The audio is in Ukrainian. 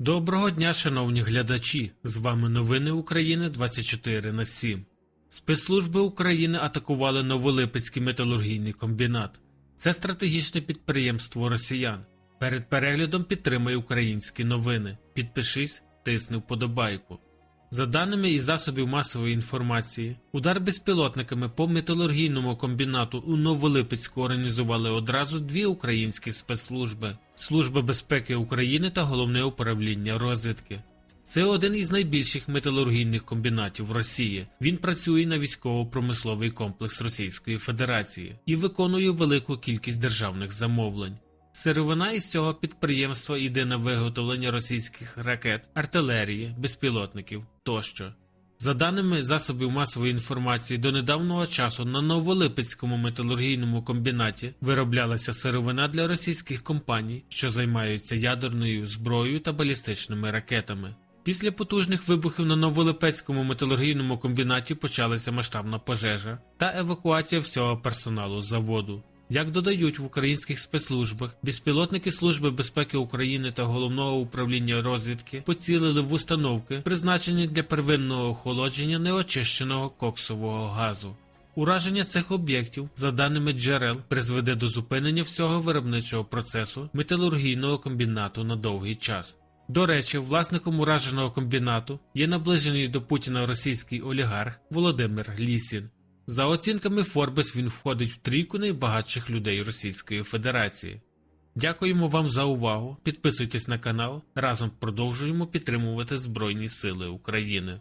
Доброго дня, шановні глядачі! З вами новини України 24 на 7. Спецслужби України атакували Новолипецький металургійний комбінат. Це стратегічне підприємство росіян. Перед переглядом підтримай українські новини. Підпишись, тисни вподобайку. За даними із засобів масової інформації, удар безпілотниками по металургійному комбінату у Новолипецьку організували одразу дві українські спецслужби: Служба безпеки України та Головне управління розвідки. Це один із найбільших металургійних комбінатів в Росії. Він працює на військово-промисловий комплекс Російської Федерації і виконує велику кількість державних замовлень. Сировина із цього підприємства йде на виготовлення російських ракет, артилерії, безпілотників тощо. За даними засобів масової інформації, до недавнього часу на Новолипецькому металургійному комбінаті вироблялася сировина для російських компаній, що займаються ядерною зброєю та балістичними ракетами. Після потужних вибухів на Новолипецькому металургійному комбінаті почалася масштабна пожежа та евакуація всього персоналу заводу. Як додають в українських спецслужбах, безпілотники Служби безпеки України та головного управління розвідки поцілили в установки, призначені для первинного охолодження неочищеного коксового газу. Ураження цих об'єктів, за даними джерел, призведе до зупинення всього виробничого процесу металургійного комбінату на довгий час. До речі, власником ураженого комбінату є наближений до Путіна російський олігарх Володимир Лісін. За оцінками Forbes він входить в трійку найбагатших людей Російської Федерації. Дякуємо вам за увагу. Підписуйтесь на канал. Разом продовжуємо підтримувати Збройні Сили України.